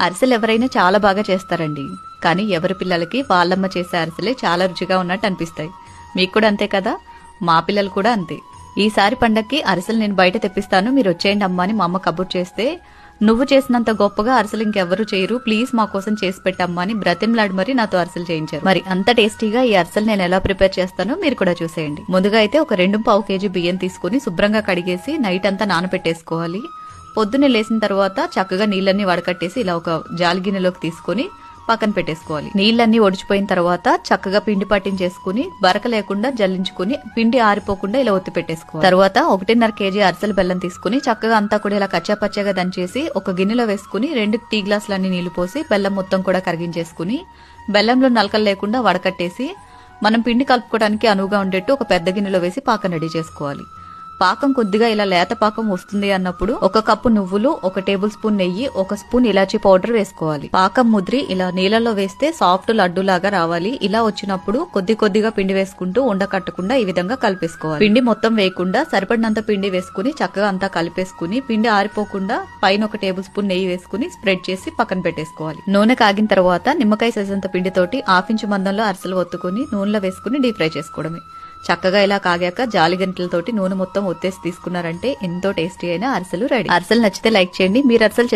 అరిసెలు ఎవరైనా చాలా బాగా చేస్తారండి. కానీ ఎవరి పిల్లలకి వాళ్ళమ్మ చేసే అరిసెలే చాలా రుచిగా ఉన్నట్టు అనిపిస్తాయి. మీకు కూడా అంతే కదా? మా పిల్లలు కూడా అంతే. ఈసారి పండక్కి అరిసెలు నేను బయట తెప్పిస్తాను. మీరు వచ్చేయండి అమ్మ అని మా అమ్మ కబుర్ చేస్తే నువ్వు చేసినంత గొప్పగా అరిసెలు ఇంకెవ్వరు చేయరు. ప్లీజ్ మా కోసం చేసి పెట్టమ్మా అని బ్రతిమ్లాడి మరి నాతో అరిసెలు చేయించారు. మరి అంత టేస్టీగా ఈ అరిసెలు నేను ఎలా ప్రిపేర్ చేస్తానో మీరు కూడా చూసేయండి. ముందుగా అయితే ఒక రెండు పావు కేజీ బియ్యం తీసుకుని శుభ్రంగా కడిగేసి నైట్ అంతా నానబెట్టేసుకోవాలి. పొద్దున్నే లేసిన తర్వాత చక్కగా నీళ్ళన్నీ వడకట్టేసి ఇలా ఒక జాలిగిన్నెలోకి తీసుకొని పక్కన పెట్టేసుకోవాలి. నీళ్ళన్నీ ఒడిచిపోయిన తర్వాత చక్కగా పిండి పట్టించేసుకుని బరక లేకుండా జల్లించుకుని పిండి ఆరిపోకుండా ఇలా ఒత్తి పెట్టేసుకోవాలి. తర్వాత ఒకటిన్నర కేజీ అరిసెల బెల్లం తీసుకుని చక్కగా అంతా కూడా ఇలా కచ్చాపచ్చగా దంచేసి ఒక గిన్నెలో వేసుకుని రెండు టీ గ్లాసులన్నీ నీళ్ళు పోసి బెల్లం మొత్తం కూడా కరిగించేసుకుని బెల్లంలో నలకలు లేకుండా వడకట్టేసి మనం పిండి కలుపుకోవడానికి అనువుగా ఉండేట్టు ఒక పెద్ద గిన్నెలో వేసి పాకం రెడీ చేసుకోవాలి. పాకం కొద్దిగా ఇలా లేత పాకం వస్తుంది అన్నప్పుడు ఒక కప్పు నువ్వులు ఒక టేబుల్ స్పూన్ నెయ్యి ఒక స్పూన్ ఇలాచీ పౌడర్ వేసుకోవాలి. పాకం ముద్రి ఇలా నీళ్ళలో వేస్తే సాఫ్ట్ లడ్డు లాగా రావాలి. ఇలా వచ్చినప్పుడు కొద్ది కొద్దిగా పిండి వేసుకుంటూ ఉండకట్టకుండా ఈ విధంగా కలిపేసుకోవాలి. పిండి మొత్తం వేయకుండా సరిపడినంత పిండి వేసుకుని చక్కగా అంతా కలిపేసుకుని పిండి ఆరిపోకుండా పైన ఒక టేబుల్ స్పూన్ నెయ్యి వేసుకుని స్ప్రెడ్ చేసి పక్కన పెట్టేసుకోవాలి. నూనె కాగిన తర్వాత నిమ్మకాయ సైజంత పిండితోటి ఆఫించు ఇంచు మందంలో అరిసెలు ఒత్తుకుని నూనెలో వేసుకుని డీప్ ఫ్రై చేసుకోవడమే. చక్కగా ఇలా కాగాక జాలిగంటలతోటి నూనె మొత్తం ఒత్తేసి తీసుకున్నారంటే ఎంతో టేస్టీ అయిన అరిసెలు రెడీ. అరిసెలు నచ్చితే లైక్ చేయండి. మీరు అరిసెలు